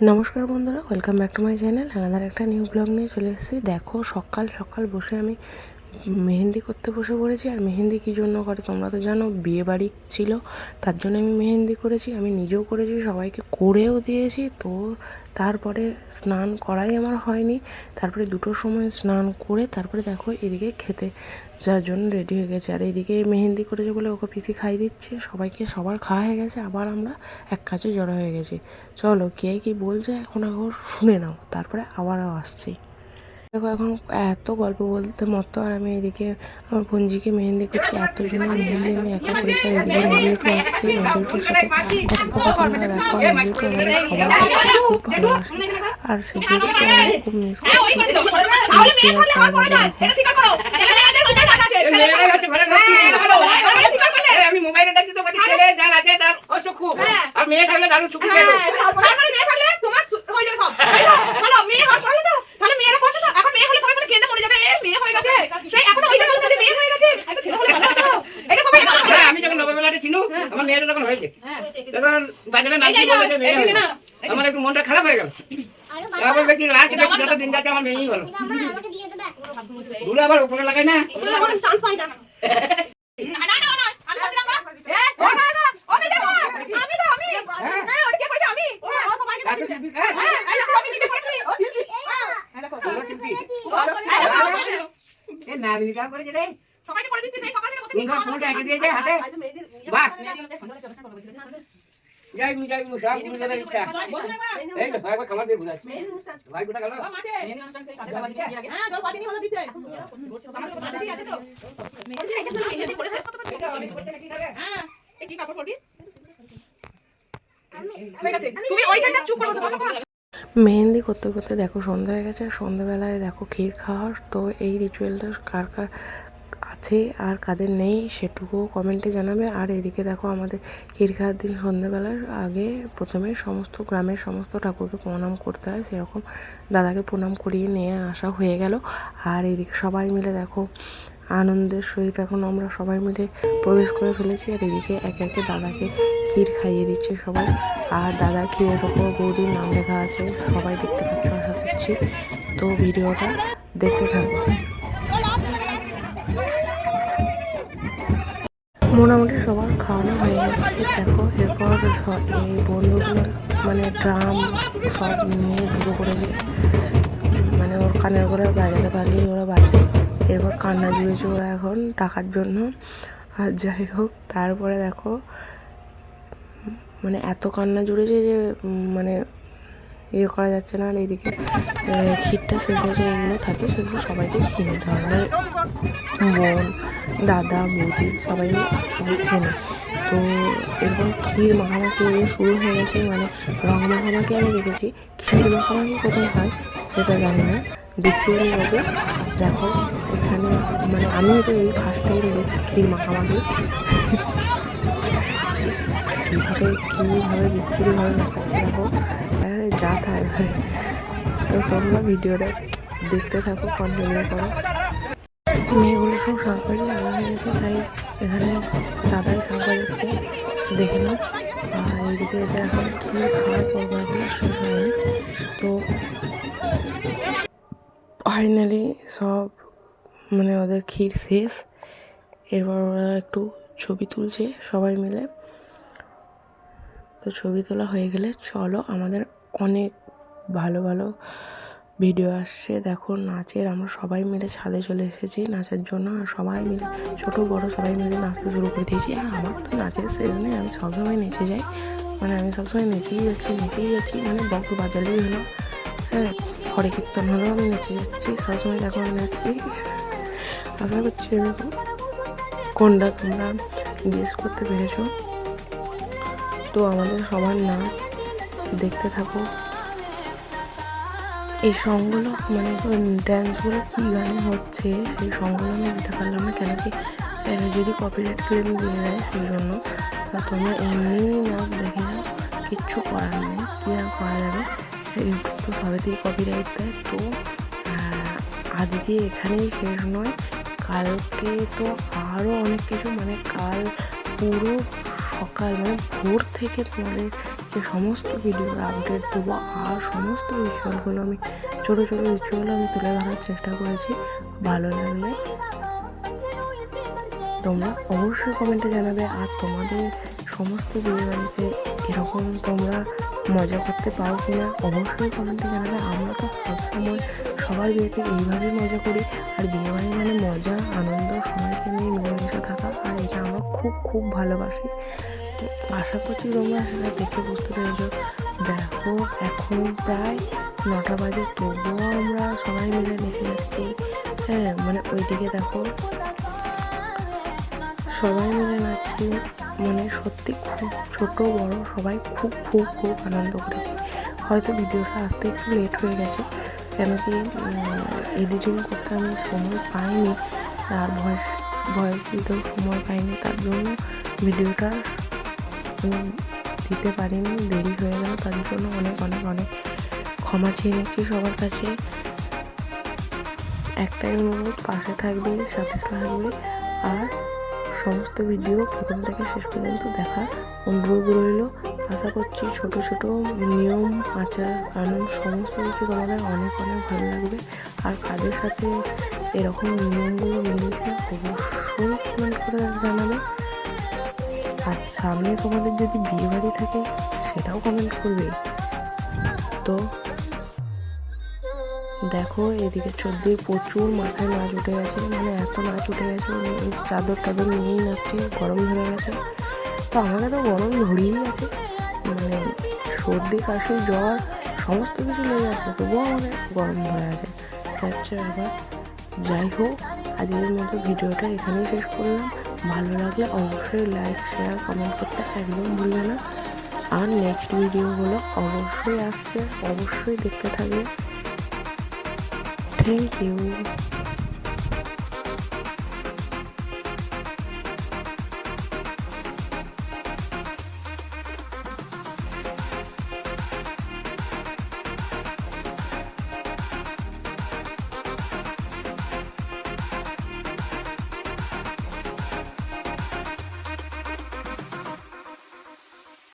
নমস্কার বন্ধুরা welcome back to my channel another একটা নিউ ব্লগ নিয়ে চলে এসেছি। দেখো, সকাল সকাল বসে আমি মেহেন্দি করতে বসে পড়েছি, আর মেহেন্দি কী জন্য করে তোমরা তো জানো, বিয়ে বাড়ি ছিল, তার জন্য আমি মেহেন্দি করেছি, আমি নিজেও করেছি, সবাইকে করেও দিয়েছি, তো তারপরে স্নান করাই আমার হয়নি, তারপরে দুটোর সময় স্নান করে তারপরে দেখো এদিকে খেতে যার জন্য রেডি হয়ে গেছে, আর এদিকে মেহেন্দি করেছে বলে ওকে পিসি খাই দিচ্ছে, সবাইকে সবার খাওয়া হয়ে গেছে, আবার আমরা এক কাছে জড়ো হয়ে গেছি। চলো কে কি বলছে এখন এখন শুনে নাও, তারপরে আবারও আসছি। দেখো এখন এত গল্প বলতে মতো আর আমি এদিকে আমার বোনজিকে মেহেন্দি করছি এত জন্য মেহেন্দি আমি একা করেছি আর এদিকে নজরুটু আসছে নজরুটুর সাথে কথোপকথনটা দেখো আমাদের সবাইকে খুব ভালোবাসে। আর সেগুলো আমি খুব মিস করছি। আমি মোবাইলে দেখছি তো ছেলে যার আছে তার কষ্ট খুব। আর মেয়ে থাকলে দারুণ সুখী ছিল। তারপরে মেয়ে থাকলে তোমার হয়ে যাবে সব। চলো মেয়ে হওয়ার তাহলে তো তাহলে মেয়েরা করছে তো এখন মেয়ে হলে সবাই বলে কেঁদে মরে যাবে এ, মেয়ে হয়ে গেছে সেই এখন ওইটা বলতে যে মেয়ে হয়ে গেছে একটা ছেলে হলে ভালো হতো এটা সবাই ভালো হ্যাঁ আমি নবমেলাতে ছিল আমার মেয়েটা তখন হয়েছে। তখন বাজারে নাচি বলেছে মেয়ে আমার একটু মনটা খারাপ হয়ে গেল। তারপর দেখছি লাস্ট যত দিন যাচ্ছে আমার মেয়েই হলো দুটো আবার উপরে লাগাই না? চান্স পাই না। না না না হ্যাঁ হ্যাঁ, হ্যাঁ। হ্যাঁ, করে দিচ্ছি সেই সকাল থেকে বসে হাতে বাহ সব ইচ্ছা এই তো ভাই দিয়ে ভাই গেল তুমি ওইখানটা চুপ করে বাবা মেহেন্দি করতে করতে দেখো সন্ধ্যা হয়ে গেছে সন্ধ্যাবেলায় দেখো ক্ষীর খাওয়ার তো এই রিচুয়ালটা কার কার আছে আর কাদের নেই সেটুকুও কমেন্টে জানাবে। আর এদিকে দেখো আমাদের ক্ষীর খাওয়ার দিন সন্ধ্যাবেলার আগে প্রথমে সমস্ত গ্রামের সমস্ত ঠাকুরকে প্রণাম করতে হয়। সেরকম দাদাকে প্রণাম করিয়ে নিয়ে আসা হয়ে গেল। আর এদিকে সবাই মিলে দেখো আনন্দের সহিত এখন আমরা সবাই মিলে প্রবেশ করে ফেলেছি। আর এদিকে একে একে দাদাকে ক্ষীর খাইয়ে দিচ্ছে সবাই। আর দাদার ক্ষীরের ওপর বৌদির নাম লেখা আছে। সবাই দেখতে পাচ্ছ, আশা করছি। তো ভিডিওটা দেখতে থাকো। মোটামুটি সবার খাওয়ানো হয়ে গেছে। দেখো, এরপর এই বন্ধুগুলো মানে ড্রাম সব নিয়ে ঢুকে পড়েছে মানে ওর কানের করে বাজাতে পারলেই ওরা বাঁচে। এরপর কান্না জুড়েছে ওরা এখন টাকার জন্য। আর যাই হোক, তারপরে দেখো মানে এত কান্না জুড়েছে যে মানে ইয়ে করা যাচ্ছে না আর এইদিকে ক্ষীরটা শেষ হয়েছে এগুলো থাকে সেগুলো সবাইকে খেয়ে নিতে হয় মানে বোন দাদা, বৌদি সবাই সবাই নেয় তো এরকম ক্ষীর মাখামাখি শুরু হয়ে গেছে মানে রং মাখামাখি আমি দেখেছি। ক্ষীর মাখামাখি কোথায় হয় সেটা জানি না। দেখিয়ে ওকে দেখো, এখানে মানে আমিও তো এই ফার্স্ট টাইম দেখি ক্ষীর মাখামাখি। কীভাবে কীভাবে বিচ্ছিরিভাবে মাখাচ্ছে দেখো। যা থা এবারে। তো তোমরা ভিডিওটা দেখতে থাকো কন্টিনিউ করো। মেয়েগুলো সব শাঁখ বাজি আলা হয়ে গেছে, তাই এখানে দাদাই শাঁখ বাজাচ্ছে দেখে নাও। আর এইদিকে এদের এখন কী খাওয়ার এখন শেষ হয়নি তো ফাইনালি সব মানে ওদের ক্ষীর শেষ। এরপর ওরা একটু ছবি তুলছে সবাই মিলে। তো ছবি তোলা হয়ে গেলে চলো আমাদের অনেক ভালো ভালো ভিডিও আসছে, দেখো নাচের, আমরা সবাই মিলে ছাদে চলে এসেছি নাচের জন্য, আর সবাই মিলে, ছোট, বড় সবাই মিলে নাচতে শুরু করে দিয়েছি। আর আমার তো নাচের সেজনে আমি সবসময় নেচে যাই মানে আমি সবসময় নেচেই যাচ্ছি নেচেই যাচ্ছি মানে বক্স বাজালেই হলো। হ্যাঁ হরে কীর্তন হলেও আমি নেচে যাচ্ছি, সবসময় দেখো আমি নাচছি। আশা করছি এরকম কোনটা তোমরা গেস করতে পেরেছ। তো আমাদের সবার নাচ দেখতে থাকো। এই সংগুলো মানে ড্যান্সগুলো কী গানে হচ্ছে, সেই সংগুলো আমি দিতে পারলাম না, কেন কি যদি কপিরাইট ক্লেম দিয়ে দেয়, সেই জন্য। তোমরা এমনিই নাচ দেখে নাও, কিচ্ছু করার নেই, কী আর করা যাবে? ইউটিউব তো সবেতেই কপিরাইট দেয়, তো আজকে এখানেই শেষ নয়। কালকে তো আরও অনেক কিছু মানে কাল পুরো সকাল মানে ভোর থেকে তোমাদের যে সমস্ত ভিডিওর আপডেট দেবো আর সমস্ত রিচুয়ালগুলো আমি ছোটো ছোটো রিচুয়াল আমি তুলে ধরার চেষ্টা করেছি, ভালো লাগলে তোমরা অবশ্যই কমেন্টে জানাবে আর তোমাদের সমস্ত বিয়েবাড়িতে এরকম তোমরা মজা করতে পারো কি না অবশ্যই কমেন্টে জানাবে। আমরা তো সবসময় সবার বিয়েতে এইভাবেই মজা করি আর বিয়েবাড়ি মানে মজা, আনন্দ, সবাইকে নিয়ে মিলেমিশে থাকা আর এটা আমরা খুব খুব ভালোবাসি। আশা করছি তোমরা সেটা দেখে বুঝতে পেরেছ। দেখো, এখন প্রায় নটা বাজে, তবুও আমরা সবাই মিলে নেচে যাচ্ছি। হ্যাঁ মানে ওইদিকে দেখো, সবাই মিলে নাচছি। মানে সত্যি খুব ছোট, বড়, সবাই খুব খুব খুব আনন্দ করেছি। হয়তো ভিডিওটা আসতে একটু লেট হয়ে গেছে, কেন কি এডিটিং করতে আমি সময় পাইনি, আর ভয়েস ভয়েস দিতেও সময় পাইনি, তার জন্য ভিডিওটা দিতে পারিনি, দেরি হয়ে গেল। তার জন্য অনেক অনেক অনেক ক্ষমা চেয়ে নিচ্ছি সবার কাছে। একটাই অনুরোধ, পাশে থাকবে, সাথে থাকবে। আর সমস্ত ভিডিও প্রথম থেকে শেষ পর্যন্ত দেখার অনুরোধ রইল। আশা করছি ছোট ছোট নিয়ম, আচার, কানুন, সমস্ত কিছু তোমাদের অনেক অনেক ভালো লাগবে। আর কাদের সাথে এরকম নিয়মগুলো মিলেছে অবশ্যই কমেন্ট করে জানাবে। আর সামনে তোমাদের যদি বিয়ে বাড়ি থাকে, সেটাও কমেন্ট করবে। তো দেখো, এদিকে চোদ্দই প্রচুর মাথায় নাচ উঠে গেছে। মানে এত নাচ উঠে গেছে মানে চাদর টাদর নিয়েই নাচছে, গরম ধরে গেছে। তো আমাকে তো গরম ধরেই গেছে মানে সর্দি, কাশি, জ্বর, সমস্ত কিছু লেগে আছে, তবুও আমাদের গরম ধরে আছে। হচ্ছে ব্যাপার যাই হোক, আজকের মতো ভিডিওটা এখানেই শেষ করলাম। ভালো লাগলে অবশ্যই লাইক শেয়ার কমেন্ট করতে একদম ভুলবে না। আর নেক্সট ভিডিওগুলো অবশ্যই আসছে, অবশ্যই দেখতে থাকবে। Thank you